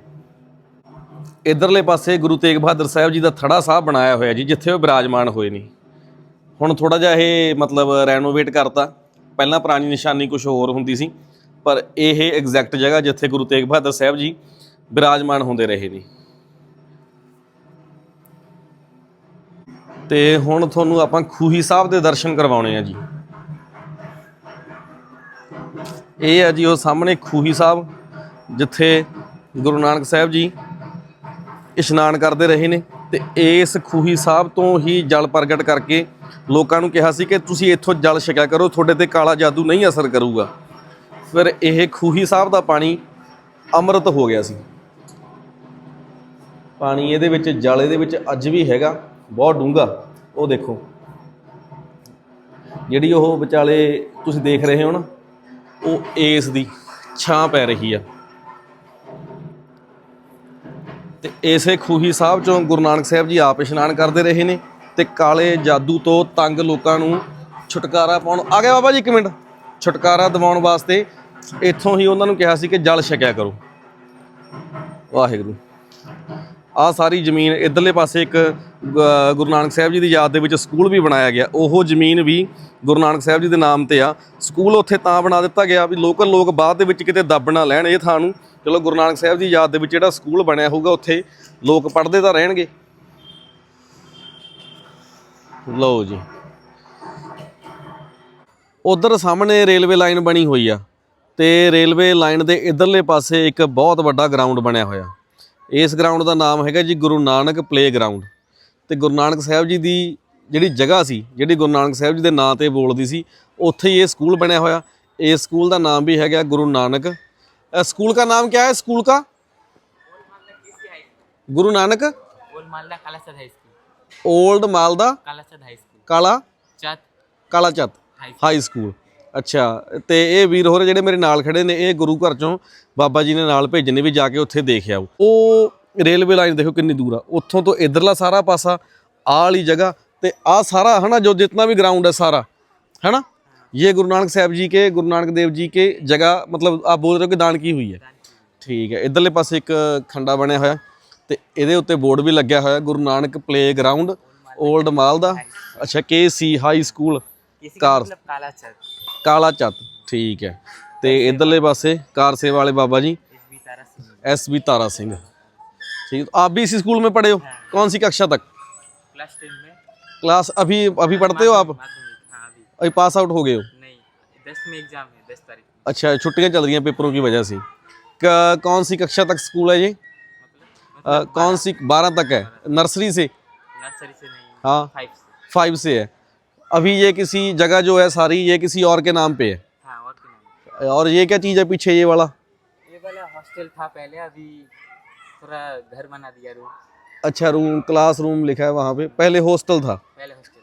ਇਧਰਲੇ ਪਾਸੇ ਗੁਰੂ ਤੇਗ ਬਹਾਦਰ ਸਾਹਿਬ ਜੀ ਦਾ ਥੜਾ ਸਾਹਿਬ ਬਣਾਇਆ ਹੋਇਆ ਜੀ, ਜਿੱਥੇ ਉਹ ਬਿਰਾਜਮਾਨ ਹੋਏ ਨੇ। ਹੁਣ ਥੋੜਾ ਜਿਹਾ ਇਹ ਮਤਲਬ ਰੈਨੋਵੇਟ ਕਰਤਾ। ਪਹਿਲਾਂ ਪੁਰਾਣੀ ਨਿਸ਼ਾਨੀ ਕੁਝ ਹੋਰ ਹੁੰਦੀ ਸੀ, ਪਰ ਇਹ ਐਗਜ਼ੈਕਟ ਜਗ੍ਹਾ ਜਿੱਥੇ ਗੁਰੂ ਤੇਗ ਬਹਾਦਰ ਸਾਹਿਬ ਜੀ ਬਿਰਾਜਮਾਨ ਹੁੰਦੇ ਰਹੇ ਨੇ। ਤੇ ਹੁਣ ਤੁਹਾਨੂੰ ਆਪਾਂ ਖੂਹੀ ਸਾਹਿਬ ਦੇ ਦਰਸ਼ਨ ਕਰਵਾਉਣੇ ਆ ਜੀ। ਇਹ ਆ ਜੀ ਉਹ ਸਾਹਮਣੇ ਖੂਹੀ ਸਾਹਿਬ, ਜਿੱਥੇ ਗੁਰੂ ਨਾਨਕ ਸਾਹਿਬ ਜੀ ਇਸ਼ਨਾਨ ਕਰਦੇ ਰਹੇ ਨੇ ਤੇ ਇਸ ਖੂਹੀ ਸਾਹਿਬ ਤੋਂ ਹੀ ਜਲ ਪ੍ਰਗਟ ਕਰਕੇ ਲੋਕਾਂ ਨੂੰ ਕਿਹਾ ਸੀ ਕਿ ਤੁਸੀਂ ਇੱਥੋਂ ਜਲ ਛਕਿਆ ਕਰੋ, ਤੁਹਾਡੇ ਤੇ ਕਾਲਾ ਜਾਦੂ ਨਹੀਂ ਅਸਰ ਕਰੂਗਾ। ਫਿਰ ਇਹ ਖੂਹੀ ਸਾਹਿਬ ਦਾ ਪਾਣੀ ਅੰਮ੍ਰਿਤ ਹੋ ਗਿਆ ਸੀ। ਪਾਣੀ ਇਹਦੇ ਵਿੱਚ, ਜਲ ਇਹਦੇ ਵਿੱਚ ਅੱਜ ਵੀ ਹੈਗਾ, ਬਹੁਤ ਡੂੰਘਾ। ਉਹ ਦੇਖੋ। ਜਿਹੜੀ ਉਹ ਵਿਚਾਲੇ ਤੁਸੀਂ ਦੇਖ ਰਹੇ ਹੋ ਨਾ, ਉਹ ਏਸ ਦੀ ਛਾਂ ਪੈ ਰਹੀ ਆ। ਤੇ ਇਸੇ ਖੂਹੀ ਸਾਹਿਬ ਚੋਂ ਗੁਰੂ ਨਾਨਕ ਸਾਹਿਬ ਜੀ ਆਪ ਇਸ਼ਨਾਨ ਕਰਦੇ ਰਹੇ ਨੇ। ਤੇ ਕਾਲੇ ਜਾਦੂ ਤੋਂ ਤੰਗ ਲੋਕਾਂ ਨੂੰ ਛੁਟਕਾਰਾ ਪਾਉਣ। ਆ ਗਿਆ ਬਾਬਾ ਜੀ ਇੱਕ ਮਿੰਟ। ਛੁਟਕਾਰਾ ਦਿਵਾਉਣ ਵਾਸਤੇ ਇੱਥੋਂ ਹੀ ਉਹਨਾਂ ਨੂੰ ਕਿਹਾ ਸੀ ਕਿ ਜਲ ਛਕਿਆ ਕਰੋ। ਵਾਹਿਗੁਰੂ। ਆ ਸਾਰੀ ਜ਼ਮੀਨ ਇਧਰਲੇ ਪਾਸੇ ਇੱਕ ਗੁਰੂ ਨਾਨਕ ਸਾਹਿਬ ਜੀ ਦੀ ਯਾਦ ਦੇ ਵਿੱਚ ਸਕੂਲ ਵੀ ਬਣਾਇਆ ਗਿਆ। ਉਹ ਜ਼ਮੀਨ ਵੀ ਗੁਰੂ ਨਾਨਕ ਸਾਹਿਬ ਜੀ ਦੇ ਨਾਮ ਤੇ ਆ। ਸਕੂਲ ਉੱਥੇ ਤਾਂ ਬਣਾ ਦਿੱਤਾ ਗਿਆ ਵੀ ਲੋਕਲ ਲੋਕ ਬਾਅਦ ਦੇ ਵਿੱਚ ਕਿਤੇ ਦੱਬ ਨਾ ਲੈਣ। ਇਹ ਥਾਂ ਨੂੰ ਚਲੋ ਗੁਰੂ ਨਾਨਕ ਸਾਹਿਬ ਦੀ ਯਾਦ ਦੇ ਵਿੱਚ ਜਿਹੜਾ ਸਕੂਲ ਬਣਿਆ ਹੋਊਗਾ, ਉੱਥੇ ਲੋਕ ਪੜ੍ਹਦੇ ਤਾਂ ਰਹਿਣਗੇ। ਲਓ ਜੀ। ਉਧਰ ਸਾਹਮਣੇ ਰੇਲਵੇ ਲਾਈਨ ਬਣੀ ਹੋਈ ਆ ਤੇ ਰੇਲਵੇ ਲਾਈਨ ਦੇ ਇਧਰਲੇ ਪਾਸੇ ਇੱਕ ਬਹੁਤ ਵੱਡਾ ਗਰਾਊਂਡ ਬਣਿਆ ਹੋਇਆ। ਇਸ ਗਰਾਊਂਡ ਦਾ ਨਾਮ ਹੈਗਾ ਜੀ ਗੁਰੂ ਨਾਨਕ ਪਲੇ ਗਰਾਊਂਡ ਤੇ ਗੁਰੂ ਨਾਨਕ ਸਾਹਿਬ ਜੀ ਦੀ ਜਿਹੜੀ ਜਗ੍ਹਾ ਸੀ, ਜਿਹੜੀ ਗੁਰੂ ਨਾਨਕ ਸਾਹਿਬ ਜੀ ਦੇ ਨਾਂ ਤੇ ਬੋਲਦੀ ਸੀ, ਉੱਥੇ ਹੀ ਇਹ ਸਕੂਲ ਬਣਿਆ ਹੋਇਆ। ਇਸ ਸਕੂਲ ਦਾ ਨਾਮ ਵੀ ਹੈਗਾ ਗੁਰੂ ਨਾਨਕ। ਸਕੂਲ ਦਾ ਨਾਮ ਕੀ ਹੈ? ਸਕੂਲ ਦਾ? Guru Nanak? Old Malda Kalachat high school Kala Chat Kalachat high school ਅੱਛਾ ਤੇ ਇਹ ਵੀਰ ਹੋਰ ਜਿਹੜੇ ਮੇਰੇ ਨਾਲ ਖੜੇ ਨੇ ਇਹ ਗੁਰੂ ਘਰ ਚੋਂ ਬਾਬਾ ਜੀ ਨੇ ਨਾਲ ਭੇਜਨੇ ਵੀ ਜਾ ਕੇ ਉੱਥੇ ਦੇਖ ਆਓ ਉਹ ਰੇਲਵੇ ਲਾਈਨ ਦੇਖੋ ਕਿੰਨੀ ਦੂਰ ਆ ਉੱਥੋਂ ਤੋਂ ਇਧਰਲਾ ਸਾਰਾ ਪਾਸਾ ਆਹ ਵਾਲੀ ਜਗ੍ਹਾ ਤੇ ਆ ਸਾਰਾ ਹਨਾ ਜੋ ਜਿੰਨਾ ਵੀ ਗਰਾਊਂਡ ਹੈ ਸਾਰਾ ਹਨਾ ये गुरु नानक साहब जी के गुरु नानक देव जी के जगह मतलब आप बोल रहे हो कि दान की हुई है ठीक है इधरले पास एक खंडा बने हुआ ਤੇ ਇਹਦੇ ਉੱਤੇ ਬੋਰਡ ਵੀ ਲੱਗਿਆ ਹੋਇਆ Guru Nanak playground old Malda ਅੱਛਾ ਕੇਸੀ ਹਾਈ ਸਕੂਲ ਕਾਰ ਕਾਲਾ ਚੱਤ ਕਾਲਾ ਚੱਤ ਠੀਕ ਹੈ ਤੇ ਇਧਰਲੇ ਪਾਸੇ ਕਾਰ ਸੇਵਾ ਵਾਲੇ ਬਾਬਾ ਜੀ एस बी तारा सिंह ठीक आप भी इसी स्कूल में पढ़े हो हाँ। कौन सी कक्षा तक क्लास टेन में क्लास अभी अभी पढ़ते हो आप हाँ अभी पास आउट हो गए हो नहीं दस में एग्जाम है दस तारीख अच्छा छुट्टियाँ चल रही हैं पेपरों की वजह से कौन सी कक्षा तक स्कूल है ये कौन सी बारह तक है नर्सरी से नर्सरी से नहीं हाँ फाइव से फाइव से है अभी ये किसी जगह जो है सारी ये किसी और के नाम पे हाँ और क्या नाम है और ये क्या चीज़ है पीछे ये वाला ये वाला हॉस्टल था पहले अभी थोड़ा घर बना दिया रूम अच्छा रूम क्लास रूम लिखा है वहाँ पे पहले हॉस्टल था पहले हॉस्टल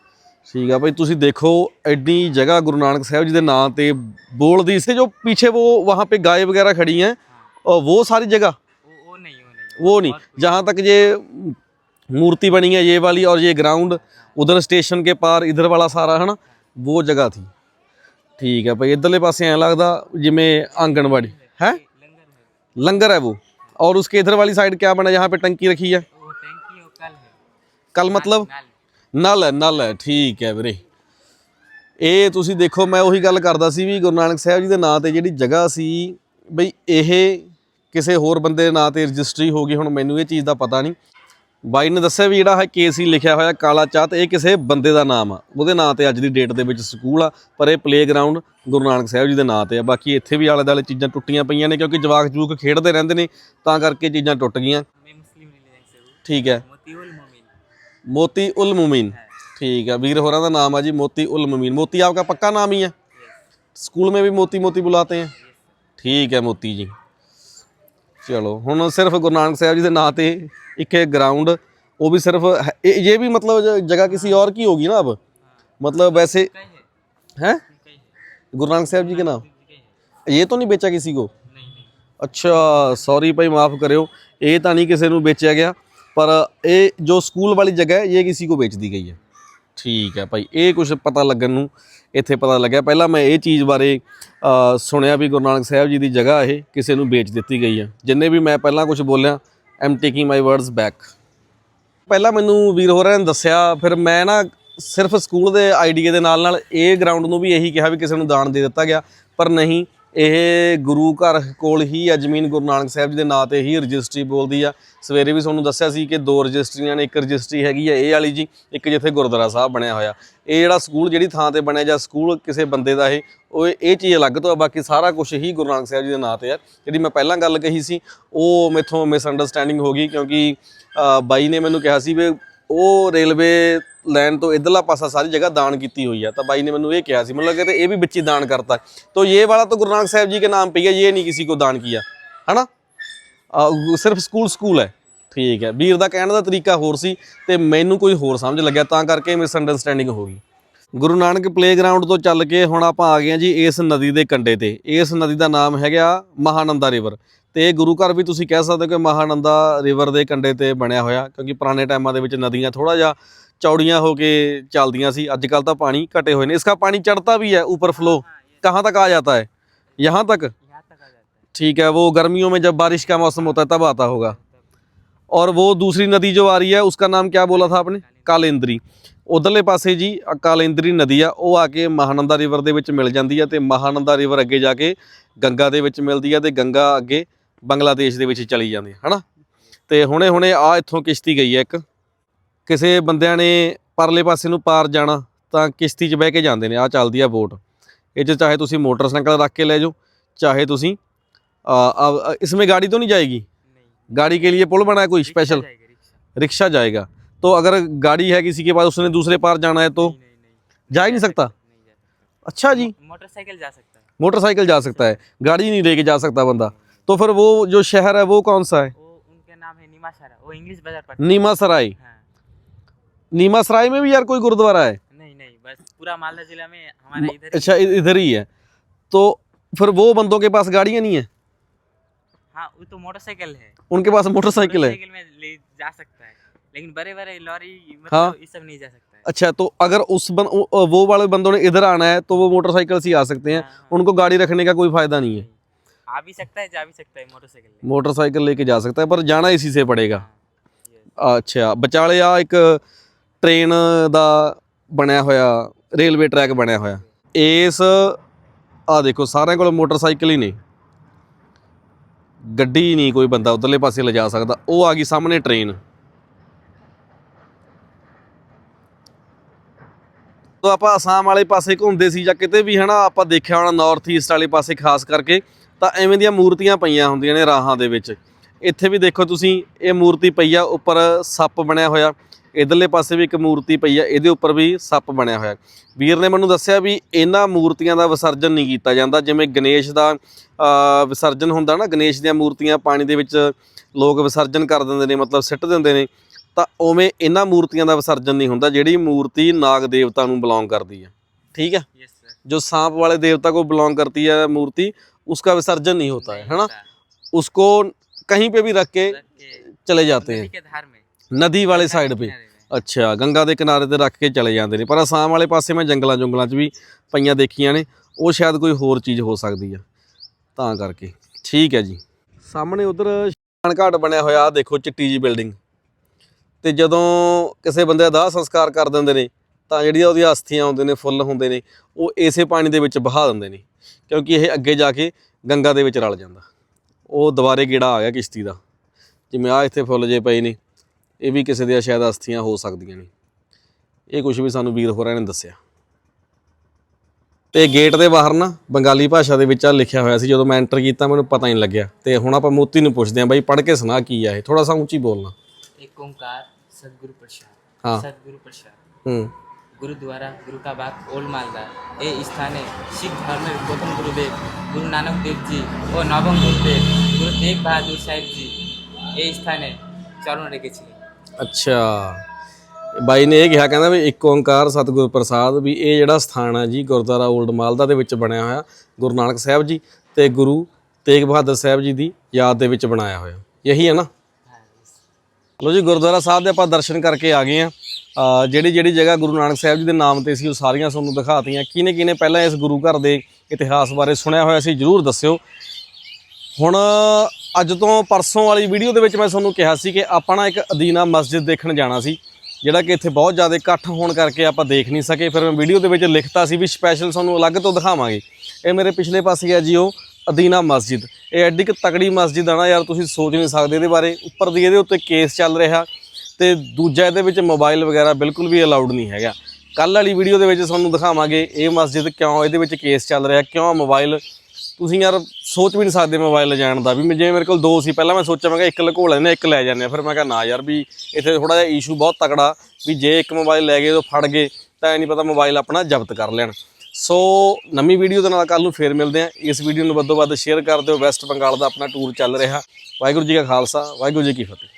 ਠੀਕ ਆ ਭਾਈ ਤੁਸੀਂ ਦੇਖੋ ਐਡੀ ਜਗ੍ਹਾ ਗੁਰੂ ਨਾਨਕ ਸਾਹਿਬ ਜੀ ਦੇ ਨਾਂ ਤੇ ਬੋਲਦੀ ਸੀ ਜੋ पीछे वो वहाँ पे गाय वगैरह खड़ी हैं और वो सारी जगह वो वो नहीं वो नहीं वो नहीं जहाँ तक ये मूर्ति बनी है ये वाली और ये ग्राउंड उधर स्टेशन के पार इधर वाला सारा है ना वो जगह थी ठीक है भाई इधरले पासे ऐ लगता जिमें आंगनबाड़ी है लंगर है लंगर है वो और उसके इधर वाली साइड क्या बना यहाँ पे टंकी रखी है वो टैंकी और कल है कल मतलब नाल ਨਲ ਹੈ ਨਲ ਹੈ ਠੀਕ ਹੈ ਵੀਰੇ ਇਹ ਤੁਸੀਂ ਦੇਖੋ ਮੈਂ ਉਹੀ ਗੱਲ ਕਰਦਾ ਸੀ ਵੀ ਗੁਰੂ ਨਾਨਕ ਸਾਹਿਬ ਜੀ ਦੇ ਨਾਂ ਤੇ ਜਿਹੜੀ ਜਗ੍ਹਾ ਸੀ ਬਈ ਇਹ ਕਿਸੇ ਹੋਰ ਬੰਦੇ ਦੇ ਨਾਂ ਤੇ ਰਜਿਸਟਰੀ ਹੋ ਗਈ ਹੁਣ ਮੈਨੂੰ ਇਹ ਚੀਜ਼ ਦਾ ਪਤਾ ਨਹੀਂ। ਬਾਈ ਨੇ ਦੱਸਿਆ ਵੀ ਜਿਹੜਾ ਹੈ ਕੇਸੀ ਲਿਖਿਆ ਹੋਇਆ ਕਾਲਾ ਚਾਹ ਤੇ ਇਹ ਕਿਸੇ ਬੰਦੇ ਦਾ ਨਾਮ ਆ। ਉਹਦੇ ਨਾਂ ਤੇ ਅੱਜ ਦੀ ਡੇਟ ਦੇ ਵਿੱਚ ਸਕੂਲ ਆ ਪਰ ਇਹ ਪਲੇਗਰਾਉਂਡ ਗੁਰੂ ਨਾਨਕ ਸਾਹਿਬ ਜੀ ਦੇ ਨਾਂ ਤੇ ਆ। ਬਾਕੀ ਇੱਥੇ ਵੀ ਆਲੇ-ਦਾਲੇ ਚੀਜ਼ਾਂ ਟੁੱਟੀਆਂ ਪਈਆਂ ਨੇ ਕਿਉਂਕਿ ਜਵਾਕ ਜੂਕ ਖੇਡਦੇ ਰਹਿੰਦੇ ਨੇ ਤਾਂ ਕਰਕੇ ਚੀਜ਼ਾਂ ਟੁੱਟ ਗਈਆਂ। ਠੀਕ ਹੈ। ਮੋਤੀ ਉਲ ਮੁਮੀਨ। ਠੀਕ ਹੈ। ਵੀਰ ਹੋਰਾਂ ਦਾ ਨਾਮ ਆ ਜੀ ਮੋਤੀ ਉਲ ਮੁਮੀਨ। ਮੋਤੀ ਆਪਕਾ ਪੱਕਾ ਨਾਮ ਹੀ ਹੈ? ਸਕੂਲ ਮੇ ਵੀ ਮੋਤੀ ਮੋਤੀ ਬੁਲਾਤੇ ਹੈ? ਠੀਕ ਹੈ ਮੋਤੀ ਜੀ। मोती बुलाते हैं ठीक है मोती जी चलो ਹੁਣ ਸਿਰਫ ਗੁਰੂ ਨਾਨਕ ਸਾਹਿਬ ਜੀ ਦੇ ਨਾਂ ਤੇ ਇੱਕ ਇਹ ਗਰਾਊਂਡ ਉਹ भी सिर्फ है- ये ये भी मतलब ज- जगह किसी और की होगी ना अब मतलब वैसे कई है हैं कई है गुरु नानक साहब जी के नाम कई है ये तो नहीं बेचा किसी को नहीं नहीं ਅੱਛਾ ਸੌਰੀ ਭਾਈ ਮਾਫ ਕਰਿਓ ਇਹ ਤਾਂ ਨਹੀਂ ਕਿਸੇ ਨੂੰ ਵੇਚਿਆ ਗਿਆ ਪਰ ਇਹ ਜੋ ਸਕੂਲ ਵਾਲੀ ਜਗ੍ਹਾ ਹੈ ਇਹ ਕਿਸੇ ਕੋ ਵੇਚ ਦੀ ਗਈ ਹੈ ਠੀਕ ਹੈ ਭਾਈ ਇਹ ਕੁਝ ਪਤਾ ਲੱਗਣ ਨੂੰ ਇੱਥੇ ਪਤਾ ਲੱਗਿਆ। ਪਹਿਲਾਂ ਮੈਂ ਇਹ ਚੀਜ਼ ਬਾਰੇ ਸੁਣਿਆ ਵੀ ਗੁਰੂ ਨਾਨਕ ਸਾਹਿਬ ਜੀ ਦੀ ਜਗ੍ਹਾ ਇਹ ਕਿਸੇ ਨੂੰ ਵੇਚ ਦਿੱਤੀ ਗਈ ਹੈ ਜਿੰਨੇ ਵੀ ਮੈਂ ਪਹਿਲਾਂ ਕੁਝ ਬੋਲਿਆ am taking my words back ਪਹਿਲਾਂ ਮੈਨੂੰ ਵੀਰ ਹੋਰਾਂ ਨੇ ਦੱਸਿਆ, ਫਿਰ ਮੈਂ ਨਾ ਸਿਰਫ ਸਕੂਲ ਦੇ ਆਈਡੀਏ ਦੇ ਨਾਲ ਨਾਲ ਇਹ ਗਰਾਊਂਡ ਨੂੰ ਵੀ ਇਹੀ ਕਿਹਾ ਵੀ ਕਿਸੇ ਨੂੰ ਦਾਨ ਦੇ ਦਿੱਤਾ ਗਿਆ, ਪਰ ਨਹੀਂ ਇਹ ਗੁਰੂ ਘਰ ਕੋਲ ਹੀ ਆ ਜ਼ਮੀਨ ਗੁਰੂ ਨਾਨਕ ਸਾਹਿਬ ਜੀ ਦੇ ਨਾਂ ਤੇ ਹੀ ਰਜਿਸਟਰੀ ਬੋਲਦੀ ਆ। ਸਵੇਰੇ ਵੀ ਤੁਹਾਨੂੰ ਦੱਸਿਆ ਸੀ ਕਿ ਦੋ ਰਜਿਸਟਰੀਆਂ ਨੇ, ਇੱਕ ਰਜਿਸਟਰੀ ਹੈਗੀ ਆ ਇਹ ਵਾਲੀ ਜੀ, ਇੱਕ ਜਿੱਥੇ ਗੁਰਦੁਆਰਾ ਸਾਹਿਬ ਬਣਿਆ ਹੋਇਆ। ਇਹ ਜਿਹੜਾ ਸਕੂਲ ਜਿਹੜੀ ਥਾਂ ਤੇ ਬਣਿਆ ਜਾਂ ਸਕੂਲ ਕਿਸੇ ਬੰਦੇ ਦਾ ਇਹ, ਉਹ ਇਹ ਚੀਜ਼ ਅਲੱਗ ਤੋਂ ਆ, ਬਾਕੀ ਸਾਰਾ ਕੁਝ ਹੀ ਗੁਰੂ ਨਾਨਕ ਸਾਹਿਬ ਜੀ ਦੇ ਨਾਂ ਤੇ ਆ। ਜਿਹੜੀ ਮੈਂ ਪਹਿਲਾਂ ਗੱਲ ਕਹੀ ਸੀ, ਉਹ ਮੇਥੋਂ ਮਿਸਅੰਡਰਸਟੈਂਡਿੰਗ ਹੋ ਗਈ ਕਿਉਂਕਿ ਬਾਈ ਨੇ ਮੈਨੂੰ ਕਿਹਾ ਸੀ ਵੀ ਉਹ ਰੇਲਵੇ ਲਾਈਨ ਤੋਂ ਇਧਰਲਾ ਪਾਸਾ ਸਾਰੀ ਜਗ੍ਹਾ ਦਾਨ ਕੀਤੀ ਹੋਈ ਆ। ਤਾਂ ਬਾਈ ਨੇ ਮੈਨੂੰ ਇਹ ਕਿਹਾ ਸੀ ਮੈਨੂੰ ਲੱਗਿਆ ਤੇ ਇਹ ਵੀ ਵਿੱਚ ਹੀ ਦਾਨ ਕਰਤਾ। ਤੋ ਇਹ ਵਾਲਾ ਤਾਂ ਗੁਰੂ ਨਾਨਕ ਸਾਹਿਬ ਜੀ ਕੇ ਨਾਮ ਪਈ ਹੈ ਇਹ ਨਹੀਂ ਕਿਸੇ ਕੋ ਦਾਨ ਕੀਆ। ਹਨਾ? ਸਿਰਫ ਸਕੂਲ ਸਕੂਲ ਹੈ। ਠੀਕ ਹੈ। ਵੀਰ ਦਾ ਕਹਿਣ ਦਾ ਤਰੀਕਾ ਹੋਰ ਸੀ ਤੇ ਮੈਨੂੰ ਕੋਈ ਹੋਰ ਸਮਝ ਲੱਗਿਆ, ਤਾਂ ਕਰਕੇ ਮਿਸ ਅੰਡਰਸਟੈਂਡਿੰਗ ਹੋ ਗਈ। ਗੁਰੂ ਨਾਨਕ ਪਲੇਗਰਾਉਂਡ ਤੋਂ ਚੱਲ ਕੇ ਹੁਣ ਆਪਾਂ ਆ ਗਏ ਆ ਜੀ ਇਸ ਨਦੀ ਦੇ ਕੰਢੇ ਤੇ। ਇਸ ਨਦੀ ਦਾ ਨਾਮ ਹੈਗਾ ਮਹਾਨੰਦਾ ਰਿਵਰ ਤੇ ਇਹ ਗੁਰੂ ਘਰ ਵੀ ਤੁਸੀਂ ਕਹਿ ਸਕਦੇ ਹੋ ਕਿ ਮਹਾਨੰਦਾ ਰਿਵਰ ਦੇ ਕੰਢੇ ਤੇ ਬਣਿਆ ਹੋਇਆ ਕਿਉਂਕਿ ਪੁਰਾਣੇ ਟਾਈਮਾਂ ਦੇ ਵਿੱਚ ਨਦੀਆਂ ਥੋੜਾ ਜਿਹਾ ਚੌੜੀਆਂ ਹੋ ਕੇ ਚੱਲਦੀਆਂ ਸੀ ਅੱਜ ਕੱਲ ਤਾਂ ਪਾਣੀ ਘਟੇ ਹੋਏ ਨੇ ਇਸਕਾ ਪਾਣੀ ਚੜਤਾ ਵੀ ਹੈ ਉੱਪਰ ਫਲੋ ਕਹਾਂ ਤੱਕ ਆ ਜਾਤਾ ਹੈ? ਯਹਾਂ ਤੱਕ? ਠੀਕ ਹੈ ਉਹ गर्मियों में जब बारिश का मौसम होता है तब आता होगा और वो दूसरी नदी जो आ रही है उसका नाम क्या बोला था आपने ਕਾਲੇਂਦਰੀ। ਉਧਰਲੇ ਪਾਸੇ ਜੀ ਕਾਲੇਂਦਰੀ ਨਦੀ ਆ ਉਹ ਆ ਕੇ ਮਹਾਨੰਦਾ ਰਿਵਰ ਦੇ ਵਿੱਚ ਮਿਲ ਜਾਂਦੀ ਆ ਤੇ ਮਹਾਨੰਦਾ ਰਿਵਰ ਅੱਗੇ ਜਾ ਕੇ ਗੰਗਾ ਦੇ ਵਿੱਚ ਮਿਲਦੀ ਆ ਤੇ ਗੰਗਾ ਅੱਗੇ ਬੰਗਲਾਦੇਸ਼ ਦੇ ਵਿੱਚ ਚਲੀ ਜਾਂਦੀ ਹੈ ਹਨਾ ਤੇ ਹੁਣੇ ਹੁਣੇ ਆ ਇੱਥੋਂ ਕਿਸ਼ਤੀ ਗਈ ਹੈ ਇੱਕ ਕਿਸੇ ਬੰਦਿਆਂ ਨੇ ਪਰਲੇ ਪਾਸੇ ਨੂੰ ਪਾਰ ਜਾਣਾ ਤਾਂ ਕਿਸ਼ਤੀ 'ਚ ਬਹਿ ਕੇ ਜਾਂਦੇ ਨੇ ਆ ਚੱਲਦੀ ਆ ਬੋਟ ਇਹ 'ਚ ਚਾਹੇ ਤੁਸੀਂ ਮੋਟਰਸਾਈਕਲ ਰੱਖ ਕੇ ਲੈ ਜਾਓ ਚਾਹੇ ਤੁਸੀਂ ਆ इसमें गाड़ी तो नहीं जाएगी गाड़ी के लिए पुल बना है कोई स्पेशल रिक्शा जाएगा तो अगर गाड़ी है किसी के पास उसने दूसरे पार जाना है तो जा ही नहीं सकता अच्छा जी मोटरसाइकिल जा सकता है मोटरसाइकिल जा सकता है गाड़ी नहीं लेके जा सकता बंदा तो फिर वो जो शहर है वो कौन सा है? वो उनके नाम है निमाशारा वो इंग्लिश बाज़ार नीमा सराय हाँ। नीमा सराय में भी यार कोई गुरुद्वारा है? नहीं नहीं बस पूरा मालदा जिला में हमारा इधर अच्छा इधर ही है। तो फिर वो बंदों के पास गाड़ियाँ नहीं है? हाँ वो तो मोटरसाइकिल है। उनके पास मोटरसाइकिल है? मोटरसाइकिल में ले जा सकता है। लेकिन बड़े बड़े लॉरी मतलब हाँ। ये सब नहीं जा सकता है। अच्छा तो अगर उस बन, वो वाले बंदों ने इधर आना है तो वो मोटरसाइकिल से ही आ सकते हैं हाँ, हाँ, उनको गाड़ी रखने का कोई फ़ायदा नहीं है। आ भी सकता है जा भी सकता है मोटरसाइकिल ले मोटरसाइकिल लेके जा सकता है पर जाना इसी से पड़ेगा हाँ, yes। ਅੱਛਾ ਵਿਚਾਲੇ ਆ ਇੱਕ ਟ੍ਰੇਨ ਦਾ ਬਣਿਆ ਹੋਇਆ ਰੇਲਵੇ ਟਰੈਕ ਬਣਿਆ ਹੋਇਆ ਇਸ ਆ ਦੇਖੋ ਸਾਰਿਆਂ ਕੋਲ ਮੋਟਰਸਾਈਕਲ ਹੀ ਨੇ ਗੱਡੀ ਨਹੀਂ ਕੋਈ ਬੰਦਾ ਉਧਰਲੇ ਪਾਸੇ ਲਿਜਾ ਸਕਦਾ ਉਹ ਆ ਗਈ ਸਾਹਮਣੇ ਟ੍ਰੇਨ ਤੋਂ ਆਪਾਂ ਅਸਾਮ ਵਾਲੇ ਪਾਸੇ ਘੁੰਮਦੇ ਸੀ ਜਾਂ ਕਿਤੇ ਵੀ ਹਨਾ ਆਪਾਂ ਦੇਖਿਆ ਹੋਣਾ ਨਾਰਥ ਈਸਟ ਵਾਲੇ ਪਾਸੇ ਖਾਸ ਕਰਕੇ ਤਾਂ ਐਵੇਂ ਦੀਆਂ ਮੂਰਤੀਆਂ ਪਈਆਂ ਹੁੰਦੀਆਂ ਨੇ ਰਾਹਾਂ ਦੇ ਵਿੱਚ। ਇੱਥੇ ਵੀ ਦੇਖੋ ਤੁਸੀਂ ਇਹ ਮੂਰਤੀ ਪਈ ਆ ਉੱਪਰ ਸੱਪ ਬਣਿਆ ਹੋਇਆ। ਇਧਰਲੇ ਪਾਸੇ ਵੀ ਇੱਕ ਮੂਰਤੀ ਪਈ ਆ ਇਹਦੇ ਉੱਪਰ ਵੀ ਸੱਪ ਬਣਿਆ ਹੋਇਆ। ਵੀਰ ਨੇ ਮੈਨੂੰ ਦੱਸਿਆ ਵੀ ਇਹਨਾਂ ਮੂਰਤੀਆਂ ਦਾ ਵਿਸਰਜਨ ਨਹੀਂ ਕੀਤਾ ਜਾਂਦਾ। ਜਿਵੇਂ ਗਣੇਸ਼ ਦਾ ਵਿਸਰਜਨ ਹੁੰਦਾ ਨਾ ਗਣੇਸ਼ ਦੀਆਂ ਮੂਰਤੀਆਂ ਪਾਣੀ ਦੇ ਵਿੱਚ ਲੋਕ ਵਿਸਰਜਨ ਕਰ ਦਿੰਦੇ ਨੇ ਮਤਲਬ ਸਿੱਟ ਦਿੰਦੇ ਨੇ ਤਾਂ ਉਵੇਂ ਇਹਨਾਂ ਮੂਰਤੀਆਂ ਦਾ ਵਿਸਰਜਨ ਨਹੀਂ ਹੁੰਦਾ ਜਿਹੜੀ ਮੂਰਤੀ ਨਾਗ ਦੇਵਤਾ ਨੂੰ ਬਿਲੋਂਗ ਕਰਦੀ ਹੈ ਠੀਕ ਹੈ ਜੋ ਸਾਂਪ ਵਾਲੇ ਦੇਵਤਾ ਕੋਲ ਬਿਲੋਂਗ ਕਰਦੀ ਹੈ ਮੂਰਤੀ उसका विसर्जन नहीं होता है नहीं है ना होता है। उसको कहीं पे भी रख के रख के चले जाते नदी हैं के धार में नदी वाले गंगा साइड के पे किनारे में। ਅੱਛਾ ਗੰਗਾ ਦੇ ਕਿਨਾਰੇ ਤੇ ਰੱਖ ਕੇ ਚਲੇ ਜਾਂਦੇ ਨੇ ਪਰ ਅਸਾਮ ਵਾਲੇ ਪਾਸੇ ਮੈਂ ਜੰਗਲਾਂ ਜੰਗਲਾਂ 'ਚ ਵੀ ਪਈਆਂ ਦੇਖੀਆਂ ਨੇ ਉਹ ਸ਼ਾਇਦ ਕੋਈ ਹੋਰ ਚੀਜ਼ ਹੋ ਸਕਦੀ ਆ ਤਾਂ ਕਰਕੇ ਠੀਕ ਹੈ ਜੀ ਸਾਹਮਣੇ ਉਧਰ ਸ਼ਾਨ ਘਾਟ ਬਣਿਆ ਹੋਇਆ ਆਹ ਦੇਖੋ ਚਿੱਟੀ ਜੀ ਬਿਲਡਿੰਗ ਤੇ ਜਦੋਂ ਕਿਸੇ ਬੰਦੇ ਦਾ ਦਾਹ ਸੰਸਕਾਰ ਕਰ ਦਿੰਦੇ ਨੇ ਤਾਂ ਜਿਹੜੀਆਂ ਉਹਦੀਆਂ ਅਸਥੀਆਂ ਹੁੰਦੇ ਨੇ ਫੁੱਲ ਹੁੰਦੇ ਨੇ ਉਹ ਇਸੇ ਪਾਣੀ ਦੇ ਵਿੱਚ ਬਹਾ ਦਿੰਦੇ ਨੇ ਕਿਉਂਕਿ ਇਹ ਅੱਗੇ ਜਾ ਕੇ ਗੰਗਾ ਦੇ ਵਿੱਚ ਰਲ ਜਾਂਦਾ। ਉਹ ਦੁਬਾਰੇ ਗੇੜਾ ਆ ਗਿਆ ਕਿਸ਼ਤੀ ਦਾ। ਜਿਵੇਂ ਆ ਇੱਥੇ ਫੁੱਲ ਜੇ ਪਏ ਨੇ ਇਹ ਵੀ ਕਿਸੇ ਦੇ ਸ਼ਾਇਦ ਅਸਥੀਆਂ ਹੋ ਸਕਦੀਆਂ ਨੇ। ਇਹ ਕੁਝ ਵੀ ਸਾਨੂੰ ਵੀਰ ਹੋਰਾਂ ਨੇ ਦੱਸਿਆ। ਤੇ ਗੇਟ ਦੇ ਬਾਹਰ ਨਾ ਬੰਗਾਲੀ ਭਾਸ਼ਾ ਦੇ ਵਿੱਚ ਆ ਲਿਖਿਆ ਹੋਇਆ ਸੀ ਜਦੋਂ ਮੈਂ ਐਂਟਰ ਕੀਤਾ ਮੈਨੂੰ ਪਤਾ ਨਹੀਂ ਲੱਗਿਆ। ਤੇ ਹੁਣ ਆਪਾਂ ਮੋਤੀ ਨੂੰ ਪੁੱਛਦੇ ਆਂ ਬਾਈ ਪੜ੍ਹ ਕੇ ਸੁਣਾ ਕੀ ਆ ਇਹ। ਥੋੜਾ ਸਾ ਉੱਚੀ ਬੋਲਣਾ। ਏਕ ਓੰਕਾਰ ਸਤਿਗੁਰੂ ਪ੍ਰਸਾਦ। ਹਾਂ। ਸਤਿਗੁਰੂ ਪ੍ਰਸਾਦ। ਹੂੰ। গুরুদুয়ারা গুরুকাবাগ ওল্ড মালদা এই স্থানে শিখ ধর্মের প্রথম গুরুদেব গুরু নানক দেবজি ও নবম গুরুদেব গুরু তেগ বাহাদুর সাহেবজি এই স্থানে চরণ রেখেছিলেন ਅੱਛਾ ਬਾਈ ਨੇ ਇਹ ਕਿਹਾ ਕਹਿੰਦਾ ਵੀ ਇੱਕ ਓੰਕਾਰ ਸਤਿਗੁਰ ਪ੍ਰਸਾਦ ਵੀ ਇਹ ਜਿਹੜਾ ਸਥਾਨ ਹੈ ਜੀ ਗੁਰਦੁਆਰਾ 올ਡ ਮਾਲਦਾ ਦੇ ਵਿੱਚ ਬਣਿਆ ਹੋਇਆ ਗੁਰੂ ਨਾਨਕ ਸਾਹਿਬ ਜੀ ਤੇ ਗੁਰੂ ਤੇਗ ਬਹਾਦਰ ਸਾਹਿਬ ਜੀ ਦੀ ਯਾਦ ਦੇ ਵਿੱਚ ਬਣਾਇਆ ਹੋਇਆ ਇਹੀ ਹੈ ਨਾ ਲੋ ਜੀ, ਗੁਰਦੁਆਰਾ ਸਾਹਿਬ ਦੇ ਆਪਾਂ ਦਰਸ਼ਨ ਕਰਕੇ ਆ ਗਏ ਆ ਜਿਹੜੀ ਜਿਹੜੀ ਜਗ੍ਹਾ ਗੁਰੂ ਨਾਨਕ ਸਾਹਿਬ ਜੀ ਦੇ ਨਾਮ ਤੇ ਸੀ, ਉਹ ਸਾਰੀਆਂ ਤੁਹਾਨੂੰ ਦਿਖਾਤੀਆਂ। ਕਿਹਨੇ ਕਿਹਨੇ ਪਹਿਲਾਂ ਇਸ ਗੁਰੂ ਘਰ ਦੇ ਇਤਿਹਾਸ ਬਾਰੇ ਸੁਣਿਆ ਹੋਇਆ ਸੀ, ਜਰੂਰ ਦੱਸਿਓ। ਹੁਣ ਅੱਜ ਤੋਂ ਪਰਸੋਂ ਵਾਲੀ ਵੀਡੀਓ ਦੇ ਵਿੱਚ ਮੈਂ ਤੁਹਾਨੂੰ ਕਿਹਾ ਸੀ ਕਿ ਆਪਾਂ ਨਾ ਇੱਕ ਅਦੀਨਾ ਮਸਜਿਦ ਦੇਖਣ ਜਾਣਾ ਸੀ, ਜਿਹੜਾ ਕਿ ਇੱਥੇ ਬਹੁਤ ਜ਼ਿਆਦਾ ਇਕੱਠ ਹੋਣ ਕਰਕੇ ਆਪਾਂ ਦੇਖ ਨਹੀਂ ਸਕੇ। ਫਿਰ ਮੈਂ ਵੀਡੀਓ ਦੇ ਵਿੱਚ ਲਿਖਤਾ ਸੀ ਵੀ ਸਪੈਸ਼ਲ ਤੁਹਾਨੂੰ ਅਲੱਗ ਤੋਂ ਦਿਖਾਵਾਂਗੇ। ਇਹ ਮੇਰੇ ਪਿਛਲੇ ਪਾਸੇ ਆ ਜੀ ਉਹ। ਅਦੀਨਾ ਮਸਜਿਦ। ਇਹ ਐਡੀ ਕਿ ਤਕੜੀ ਮਸਜਿਦ ਆ ਨਾ ਯਾਰ, ਤੁਸੀਂ ਸੋਚ ਨਹੀਂ ਸਕਦੇ ਇਹਦੇ ਬਾਰੇ। ਉੱਪਰ ਦੀ ਇਹਦੇ ਉੱਤੇ ਕੇਸ ਚੱਲ ਰਿਹਾ ਤੇ ਦੂਜਾ ਇਹਦੇ ਵਿੱਚ ਮੋਬਾਈਲ ਵਗੈਰਾ ਬਿਲਕੁਲ ਵੀ ਅਲਾਉਡ ਨਹੀਂ ਹੈਗਾ। ਕੱਲ ਵਾਲੀ ਵੀਡੀਓ ਦੇ ਵਿੱਚ ਤੁਹਾਨੂੰ ਦਿਖਾਵਾਂਗੇ ਇਹ ਮਸਜਿਦ ਕਿਉਂ ਇਹਦੇ ਵਿੱਚ ਕੇਸ ਚੱਲ ਰਿਹਾ, ਕਿਉਂ ਮੋਬਾਈਲ। ਤੁਸੀਂ ਯਾਰ ਸੋਚ ਵੀ ਨਹੀਂ ਸਕਦੇ ਮੋਬਾਈਲ ਲਿਜਾਣ ਦਾ ਵੀ। ਜਿਵੇਂ ਮੇਰੇ ਕੋਲ ਦੋ ਸੀ, ਪਹਿਲਾਂ ਮੈਂ ਸੋਚਿਆ, ਮੈਂ ਕਿਹਾ ਇੱਕ ਲਕੋ ਲੈਣੇ ਇੱਕ ਲੈ ਜਾਂਦੇ ਆ ਫਿਰ ਮੈਂ ਕਿਹਾ, ਨਾ ਯਾਰ ਵੀ ਇੱਥੇ ਥੋੜਾ ਜਿਹਾ ਇਸ਼ੂ ਬਹੁਤ ਤਕੜਾ ਵੀ ਜੇ ਇੱਕ ਮੋਬਾਈਲ ਲੈ ਗਏ ਤਾਂ ਫੜ ਗਏ, ਤਾਂ ਇਹ ਨਹੀਂ ਪਤਾ ਮੋਬਾਈਲ ਆਪਣਾ ਜ਼ਬਤ ਕਰ ਲੈਣ। ਸੋ ਨਵੀਂ ਵੀਡੀਓ ਦੇ ਨਾਲ ਕੱਲ ਨੂੰ ਫੇਰ ਮਿਲਦੇ ਆ ਇਸ ਵੀਡੀਓ ਨੂੰ ਵੱਧੋ ਵੱਧ ਸ਼ੇਅਰ ਕਰ ਦਿਓ। ਵੈਸਟ ਬੰਗਾਲ ਦਾ ਆਪਣਾ ਟੂਰ ਚੱਲ ਰਿਹਾ। ਵਾਹਿਗੁਰੂ ਜੀ ਕਾ ਖਾਲਸਾ, ਵਾਹਿਗੁਰੂ ਜੀ ਕੀ ਫਤਿਹ।